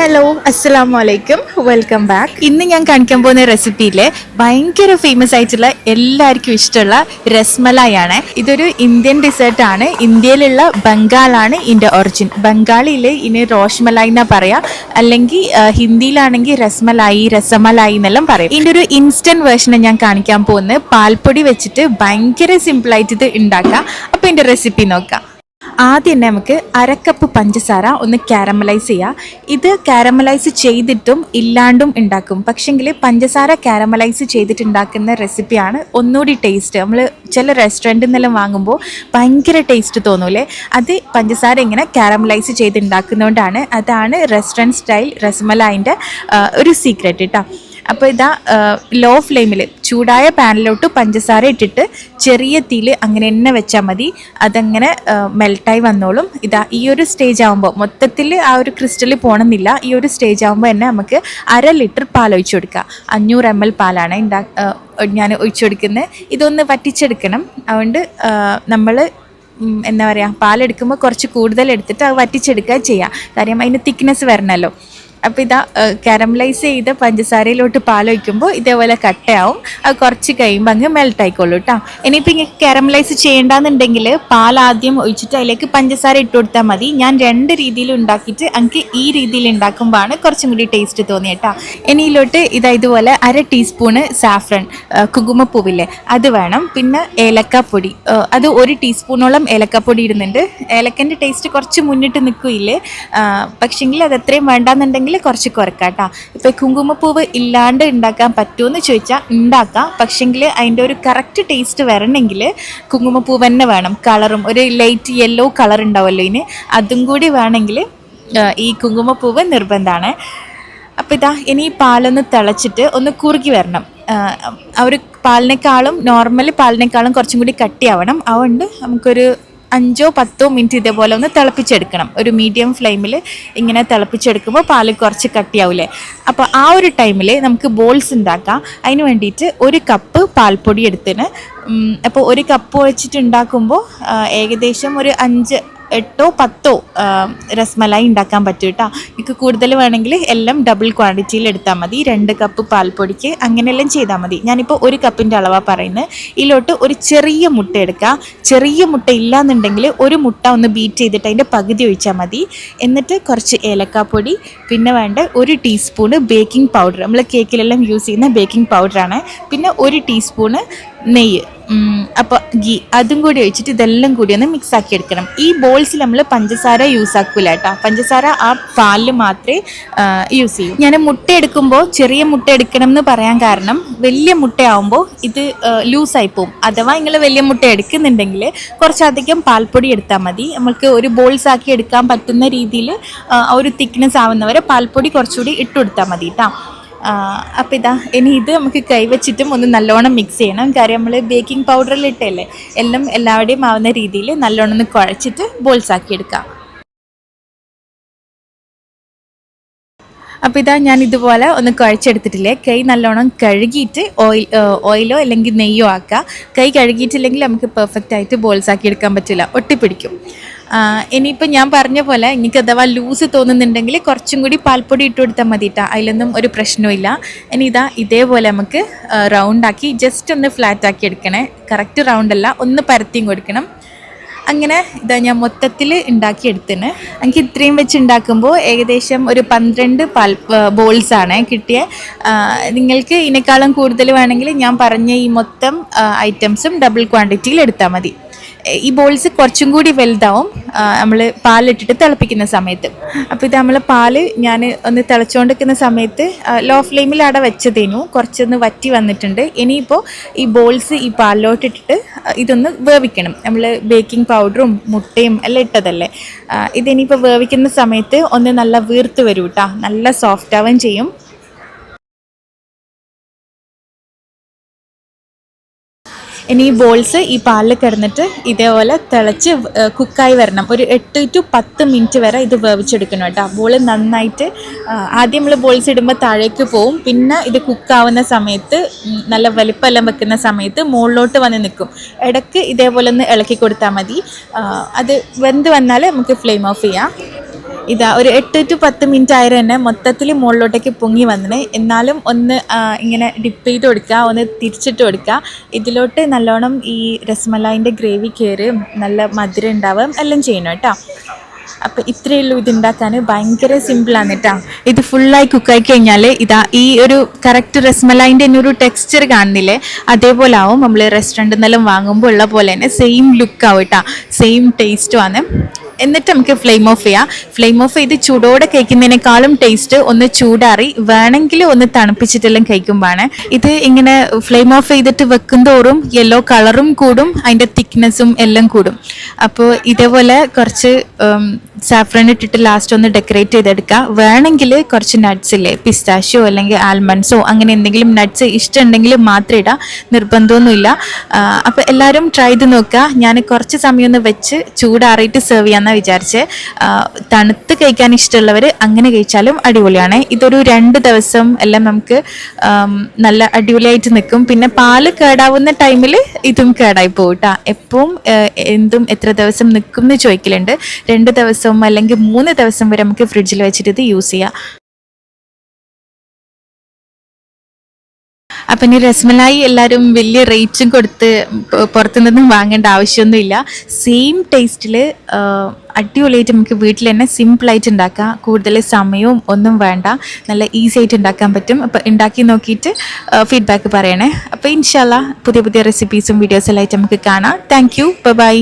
Hello അസ്സലാമു അലൈക്കും welcome back ഇന്ന് ഞാൻ കാണിക്കാൻ പോകുന്ന റെസിപ്പിയിലെ ഭയങ്കര ഫേമസ് ആയിട്ടുള്ള എല്ലാവർക്കും ഇഷ്ടമുള്ള രസ്മലായി ആണ് ഇതൊരു ഇന്ത്യൻ ഡിസേർട്ട് ആണ്. ഇന്ത്യയിലുള്ള ബംഗാളാണ് ഇതിന്റെ ഒറിജിൻ ബംഗാളിയിൽ ഇനി റോഷ്മലായി എന്നാ പറയാ. അല്ലെങ്കിൽ ഹിന്ദിയിലാണെങ്കിൽ രസ്മലായി രസമലായി എന്നെല്ലാം പറയും. ഇതിന്റെ ഒരു ഇൻസ്റ്റന്റ് വേർഷനെ ഞാൻ കാണിക്കാൻ പോകുന്നത്. പാൽപ്പൊടി വെച്ചിട്ട് ഭയങ്കര സിമ്പിളായിട്ട് ഇത് ഉണ്ടാക്കാം. അപ്പോൾ ഇതിന്റെ റെസിപ്പി നോക്കാം. ആദ്യം തന്നെ നമുക്ക് അരക്കപ്പ് പഞ്ചസാര ഒന്ന് കാരമലൈസ് ചെയ്യാം. ഇത് കാരമലൈസ് ചെയ്തിട്ടും ഇല്ലാണ്ടും ഉണ്ടാക്കും. പക്ഷെങ്കിൽ പഞ്ചസാര കാരമലൈസ് ചെയ്തിട്ട് ഉണ്ടാക്കുന്ന റെസിപ്പിയാണ് ഒന്നുകൂടി ടേസ്റ്റ് നമ്മൾ ചില റെസ്റ്റോറന്റിൽ നിന്നെല്ലാം വാങ്ങുമ്പോൾ ഭയങ്കര ടേസ്റ്റ് തോന്നൂലേ അത് പഞ്ചസാര ഇങ്ങനെ കാരമലൈസ് ചെയ്ത് ഉണ്ടാക്കുന്നതുകൊണ്ടാണ് അതാണ് റെസ്റ്റോറന്റ് സ്റ്റൈൽ റസ്മലായിന്റെ ഒരു സീക്രട്ട് കേട്ടോ അപ്പോൾ ഇതാ ലോ ഫ്ലെയിമിൽ ചൂടായ പാനിലോട്ട് പഞ്ചസാര ഇട്ടിട്ട് ചെറിയ തീയിൽ അങ്ങനെ എണ്ണ വെച്ചാൽ മതി. അതങ്ങനെ മെൽട്ടായി വന്നോളും. ഇതാ ഈ ഒരു സ്റ്റേജ് ആകുമ്പോൾ മൊത്തത്തിൽ ആ ഒരു ക്രിസ്റ്റലിൽ പോകണമെന്നില്ല ഈ ഒരു സ്റ്റേജ് ആകുമ്പോൾ തന്നെ നമുക്ക് അര ലിറ്റർ പാൽ ഒഴിച്ചു കൊടുക്കുക അഞ്ഞൂറ് എം എൽ പാലാണ് ഞാൻ ഒഴിച്ചു കൊടുക്കുന്നത് ഇതൊന്ന് വറ്റിച്ചെടുക്കണം. അതുകൊണ്ട് നമ്മൾ എന്താ പറയുക പാലെടുക്കുമ്പോൾ കുറച്ച് കൂടുതൽ എടുത്തിട്ട് അത് വറ്റിച്ചെടുക്കുക ചെയ്യുക കാര്യം അതിന് തിക്നെസ് വരണമല്ലോ അപ്പോൾ ഇതാ കാരമലൈസ് ചെയ്ത് പഞ്ചസാരയിലോട്ട് പാൽ വയ്ക്കുമ്പോൾ ഇതേപോലെ കട്ടയാവും. അത് കുറച്ച് കഴിയുമ്പോൾ അങ്ങ് മെൽട്ട് ആയിക്കോളൂ കേട്ടോ ഇനിയിപ്പോൾ ഇങ്ങനെ കാരമലൈസ് ചെയ്യേണ്ടെന്നുണ്ടെങ്കിൽ പാൽ ആദ്യം ഒഴിച്ചിട്ട് അതിലേക്ക് പഞ്ചസാര ഇട്ട് കൊടുത്താൽ മതി. ഞാൻ രണ്ട് രീതിയിൽ ഉണ്ടാക്കിയിട്ട് എനിക്ക് ഈ രീതിയിൽ ഉണ്ടാക്കുമ്പോഴാണ് കുറച്ചും കൂടി ടേസ്റ്റ് തോന്നിയത് ഇനിയിലോട്ട് ഇതാ ഇതുപോലെ അര ടീസ്പൂണ് സാഫ്രൺ കുങ്കുമപ്പൂവില്ലേ അത് വേണം. പിന്നെ ഏലക്കാപ്പൊടി അത് ഒരു ടീസ്പൂണോളം ഏലക്കാപ്പൊടി ഇടുന്നുണ്ട്. ഏലക്കന്റെ ടേസ്റ്റ് കുറച്ച് മുന്നിട്ട് നിൽക്കില്ലേ? പക്ഷെങ്കിൽ അത് എത്രയും വേണ്ടാന്നുണ്ടെങ്കിൽ കുറച്ച് കുറക്കാം കേട്ടോ ഇപ്പോൾ കുങ്കുമപ്പൂവ് ഇല്ലാണ്ട് ഉണ്ടാക്കാൻ പറ്റുമെന്ന് ചോദിച്ചാൽ ഉണ്ടാക്കാം. പക്ഷെങ്കിൽ അതിന്റെ ഒരു കറക്റ്റ് ടേസ്റ്റ് വരണമെങ്കിൽ കുങ്കുമപ്പൂവ് തന്നെ വേണം. കളറും ഒരു ലൈറ്റ് യെല്ലോ കളർ ഉണ്ടാവുമല്ലോ ഇതിന്. അതും കൂടി വേണമെങ്കിൽ ഈ കുങ്കുമപ്പൂവ് നിർബന്ധമാണ്. അപ്പോൾ ഇതാ ഇനി പാലൊന്ന് തിളച്ചിട്ട് ഒന്ന് കുറുകി വരണം. ആ ഒരു പാലിനേക്കാളും നോർമൽ പാലിനേക്കാളും കുറച്ചും കൂടി കട്ടിയാവണം. അതുകൊണ്ട് നമുക്കൊരു അഞ്ചോ പത്തോ മിനിറ്റ് ഇതേപോലെ ഒന്ന് തിളപ്പിച്ചെടുക്കണം. ഒരു മീഡിയം ഫ്ലെയിമിൽ ഇങ്ങനെ തിളപ്പിച്ചെടുക്കുമ്പോൾ പാൽ കുറച്ച് കട്ടിയാവില്ലേ അപ്പോൾ ആ ഒരു ടൈമിൽ നമുക്ക് ബോൾസ് ഉണ്ടാക്കാം. അതിന് വേണ്ടിയിട്ട് ഒരു കപ്പ് പാൽപ്പൊടി എടുത്തിന് അപ്പോൾ ഒരു കപ്പ് വെച്ചിട്ട് ഉണ്ടാക്കുമ്പോൾ ഏകദേശം ഒരു അഞ്ച് എട്ടോ പത്തോ രസ്മലായി ഉണ്ടാക്കാൻ പറ്റും കേട്ടോ എനിക്ക് കൂടുതൽ വേണമെങ്കിൽ എല്ലാം ഡബിൾ ക്വാണ്ടിറ്റിയിൽ എടുത്താൽ മതി. രണ്ട് കപ്പ് പാൽപ്പൊടിക്ക് അങ്ങനെയെല്ലാം ചെയ്താൽ മതി. ഞാനിപ്പോൾ ഒരു കപ്പിന്റെ അളവാണ് പറയുന്നത് ഇതിലോട്ട് ഒരു ചെറിയ മുട്ട എടുക്കുക ചെറിയ മുട്ട ഇല്ലാന്നുണ്ടെങ്കിൽ ഒരു മുട്ട ഒന്ന് ബീറ്റ് ചെയ്തിട്ട് അതിന്റെ പകുതി ഒഴിച്ചാൽ മതി. എന്നിട്ട് കുറച്ച് ഏലക്കാപ്പൊടി പിന്നെ വേണ്ട ഒരു ടീസ്പൂണ് ബേക്കിംഗ് പൗഡർ നമ്മൾ കേക്കിലെല്ലാം യൂസ് ചെയ്യുന്ന ബേക്കിംഗ് പൗഡറാണ് പിന്നെ ഒരു ടീസ്പൂണ് നെയ്യ്. അപ്പോൾ ഗീ അതും കൂടി ഒഴിച്ചിട്ട് ഇതെല്ലാം കൂടി ഒന്ന് മിക്സ് ആക്കി എടുക്കണം. ഈ ബോൾസിൽ നമ്മൾ പഞ്ചസാര യൂസ് ആക്കൂല കേട്ടോ പഞ്ചസാര ആ പാലിൽ മാത്രമേ യൂസ് ചെയ്യൂ. ഞാൻ മുട്ട എടുക്കുമ്പോൾ ചെറിയ മുട്ട എടുക്കണം എന്ന് പറയാൻ കാരണം വലിയ മുട്ടയാവുമ്പോൾ ഇത് ലൂസായി പോകും അഥവാ നിങ്ങൾ വലിയ മുട്ട എടുക്കുന്നുണ്ടെങ്കിൽ കുറച്ചധികം പാൽപ്പൊടി എടുത്താൽ മതി. നമുക്ക് ഒരു ബോൾസ് ആക്കി എടുക്കാൻ പറ്റുന്ന രീതിയിൽ ഒരു തിക്നെസ് ആവുന്നവരെ പാൽപ്പൊടി കുറച്ചുകൂടി ഇട്ടുകൊടുത്താൽ മതി കേട്ടോ അപ്പോൾ ഇതാ ഇനി ഇത് നമുക്ക് കൈവച്ചിട്ടും ഒന്ന് നല്ലോണം മിക്സ് ചെയ്യണം. കാര്യം നമ്മൾ ബേക്കിംഗ് പൗഡറിൽ ഇട്ടല്ലേ എല്ലാം എല്ലാവരുടെയും ആവുന്ന രീതിയിൽ നല്ലോണം ഒന്ന് കുഴച്ചിട്ട് ബോൾസാക്കി എടുക്കാം. അപ്പോൾ ഇതാ ഞാൻ ഇതുപോലെ ഒന്ന് കുഴച്ചെടുത്തിട്ടില്ലേ കൈ നല്ലോണം കഴുകിയിട്ട് ഓയിൽ ഓയിലോ അല്ലെങ്കിൽ നെയ്യോ ആക്കുക കൈ കഴുകിയിട്ടില്ലെങ്കിൽ നമുക്ക് പെർഫെക്റ്റ് ആയിട്ട് ബോൾസാക്കി എടുക്കാൻ പറ്റില്ല ഒട്ടിപ്പിടിക്കും. ഇനിയിപ്പോൾ ഞാൻ പറഞ്ഞ പോലെ എനിക്ക് അഥവാ ലൂസ് തോന്നുന്നുണ്ടെങ്കിൽ കുറച്ചും കൂടി പാൽപ്പൊടി ഇട്ട് കൊടുത്താൽ മതി കേട്ടോ അതിലൊന്നും ഒരു പ്രശ്നവും ഇനി ഇതാ ഇതേപോലെ നമുക്ക് റൗണ്ടാക്കി ജസ്റ്റ് ഒന്ന് ഫ്ലാറ്റ് ആക്കി എടുക്കണേ. കറക്റ്റ് അല്ല ഒന്ന് പരത്തിയും കൊടുക്കണം. അങ്ങനെ ഇതാ ഞാൻ മൊത്തത്തിൽ ഉണ്ടാക്കിയെടുത്തിന് എനിക്ക് ഇത്രയും വെച്ച് ഉണ്ടാക്കുമ്പോൾ ഏകദേശം ഒരു പന്ത്രണ്ട് പാൽ ബോൾസ് ആണ് കിട്ടിയ. നിങ്ങൾക്ക് ഇതിനേക്കാളും കൂടുതൽ വേണമെങ്കിൽ ഞാൻ പറഞ്ഞ ഈ മൊത്തം ഐറ്റംസും ഡബിൾ ക്വാണ്ടിറ്റിയിൽ എടുത്താൽ മതി. ഈ ബോൾസ് കുറച്ചും കൂടി വലുതാവും. നമ്മൾ പാലിട്ടിട്ട് തിളപ്പിക്കുന്ന സമയത്ത്. അപ്പോൾ ഇത് നമ്മൾ പാൽ ഞാൻ ഒന്ന് തിളച്ചുകൊണ്ടിരിക്കുന്ന സമയത്ത് ലോ ഫ്ലെയിമിൽ അവിടെ വെച്ചതേനു. കുറച്ചൊന്ന് വറ്റി വന്നിട്ടുണ്ട്. ഇനിയിപ്പോൾ ഈ ബോൾസ് ഈ പാലിലോട്ടിട്ടിട്ട് ഇതൊന്ന് വേവിക്കണം. നമ്മൾ ബേക്കിംഗ് പൗഡറും മുട്ടയും എല്ലാം ഇട്ടതല്ലേ. ഇതിനിപ്പോൾ വേവിക്കുന്ന സമയത്ത് ഒന്ന് നല്ല വീർത്ത് വരും കേട്ടോ നല്ല സോഫ്റ്റ് ആവുകയും ചെയ്യും. ഇനി ഈ ബോൾസ് ഈ പാലിൽ കിടന്നിട്ട് ഇതേപോലെ തിളച്ച് കുക്കായി വരണം. ഒരു എട്ട് ടു പത്ത് മിനിറ്റ് വരെ ഇത് വേവിച്ചെടുക്കണം കേട്ടോ. ബോൾ നന്നായിട്ട് ആദ്യം നമ്മൾ ബോൾസ് ഇടുമ്പോൾ താഴേക്ക് പോവും. പിന്നെ ഇത് കുക്കാവുന്ന സമയത്ത് നല്ല വലിപ്പമെല്ലാം വെക്കുന്ന സമയത്ത് മുകളിലോട്ട് വന്ന് നിൽക്കും. ഇടയ്ക്ക് ഇതേപോലെ ഒന്ന് ഇളക്കി കൊടുത്താൽ മതി. അത് വെന്ത് വന്നാൽ നമുക്ക് ഫ്ലെയിം ഓഫ് ചെയ്യാം. ഇതാ ഒരു എട്ട് ടു പത്ത് മിനിറ്റ് ആയാലും തന്നെ മൊത്തത്തിൽ മുകളിലോട്ടേക്ക് പൊങ്ങി വന്നിന്. എന്നാലും ഒന്ന് ഇങ്ങനെ ഡിപ്പ് ചെയ്ത് കൊടുക്കുക ഒന്ന് തിരിച്ചിട്ട് കൊടുക്കുക. ഇതിലോട്ട് നല്ലോണം ഈ രസമലായിന്റെ ഗ്രേവി കയറി നല്ല മധുരം ഉണ്ടാവും എല്ലാം ചെയ്യണം കേട്ടോ. അപ്പോൾ ഇത്രയേ ഉള്ളൂ ഇത് ഭയങ്കര സിമ്പിളാണ് കേട്ടോ. ഇത് ഫുള്ളായി കുക്കായി കഴിഞ്ഞാൽ ഇതാ ഈ ഒരു കറക്റ്റ് റസ്മലായിന്റെ തന്നെ ഒരു ടെക്സ്ചർ കാണുന്നില്ലേ? അതേപോലെ ആവും. നമ്മൾ റെസ്റ്റോറന്റിൽ നിന്നെല്ലാം വാങ്ങുമ്പോൾ ഉള്ള പോലെ തന്നെ സെയിം ലുക്കാവും കേട്ടോ. സെയിം ടേസ്റ്റും ആണ്. എന്നിട്ട് നമുക്ക് ഫ്ലെയിം ഓഫ് ചെയ്യാം. ഫ്ലെയിം ഓഫ് ചെയ്ത് ചൂടോടെ കഴിക്കുന്നതിനേക്കാളും ടേസ്റ്റ് ഒന്ന് ചൂടാറി വേണമെങ്കിൽ ഒന്ന് തണുപ്പിച്ചിട്ടെല്ലാം കഴിക്കുമ്പോഴാണ്. ഇത് ഇങ്ങനെ ഫ്ലെയിം ഓഫ് ചെയ്തിട്ട് വെക്കും തോറും യെല്ലോ കളറും കൂടും അതിന്റെ തിക്നെസ്സും എല്ലാം കൂടും. അപ്പോൾ ഇതേപോലെ കുറച്ച് സാഫ്രൺ ഇട്ടിട്ട് ലാസ്റ്റ് ഒന്ന് ഡെക്കറേറ്റ് ചെയ്തെടുക്കുക വേണമെങ്കിൽ കുറച്ച് നട്ട്സ് ഇല്ലേ? പിസ്താഷ്യോ അല്ലെങ്കിൽ ആൽമണ്ട്സോ അങ്ങനെ എന്തെങ്കിലും നട്ട്സ് ഇഷ്ടമുണ്ടെങ്കിൽ മാത്രം ഇടാം. നിർബന്ധമൊന്നുമില്ല. അപ്പോൾ എല്ലാവരും ട്രൈ ചെയ്ത് നോക്കുക ഞാൻ കുറച്ച് സമയം ഒന്ന് വെച്ച് ചൂടാറിയിട്ട് സെർവ് ചെയ്യാമെന്നാണ് വിചാരിച്ച്. തണുത്ത് കഴിക്കാൻ ഇഷ്ടമുള്ളവർ അങ്ങനെ കഴിച്ചാലും അടിപൊളിയാണ്. ഇതൊരു രണ്ട് ദിവസം എല്ലാം നമുക്ക് നല്ല അടിപൊളിയായിട്ട് നിൽക്കും പിന്നെ പാൽ കേടാവുന്ന ടൈമിൽ ഇതും കേടായി പോകും കേട്ടോ എപ്പോഴും എന്തും എത്ര ദിവസം നിൽക്കും എന്ന് ചോദിക്കലുണ്ട്. രണ്ട് ദിവസം അല്ലെങ്കിൽ മൂന്ന് ദിവസം വരെ നമുക്ക് ഫ്രിഡ്ജിൽ വെച്ചിട്ട് ഇത് യൂസ് ചെയ്യാം. അപ്പം ഇനി രസ്മലായി എല്ലാവരും വലിയ റേറ്റും കൊടുത്ത് പുറത്തുനിന്നും വാങ്ങേണ്ട ആവശ്യമൊന്നുമില്ല. സെയിം ടേസ്റ്റിൽ അടിപൊളിയായിട്ട് നമുക്ക് വീട്ടിൽ തന്നെ സിമ്പിളായിട്ട് ഉണ്ടാക്കാം. കൂടുതൽ സമയവും ഒന്നും വേണ്ട. നല്ല ഈസി ആയിട്ട് ഉണ്ടാക്കാൻ പറ്റും. അപ്പോൾ ഉണ്ടാക്കി നോക്കിയിട്ട് ഫീഡ്ബാക്ക് പറയണേ. അപ്പോൾ ഇൻഷാല്ല പുതിയ പുതിയ റെസിപ്പീസും വീഡിയോസെല്ലാം ആയിട്ട് നമുക്ക് കാണാം. Thank you by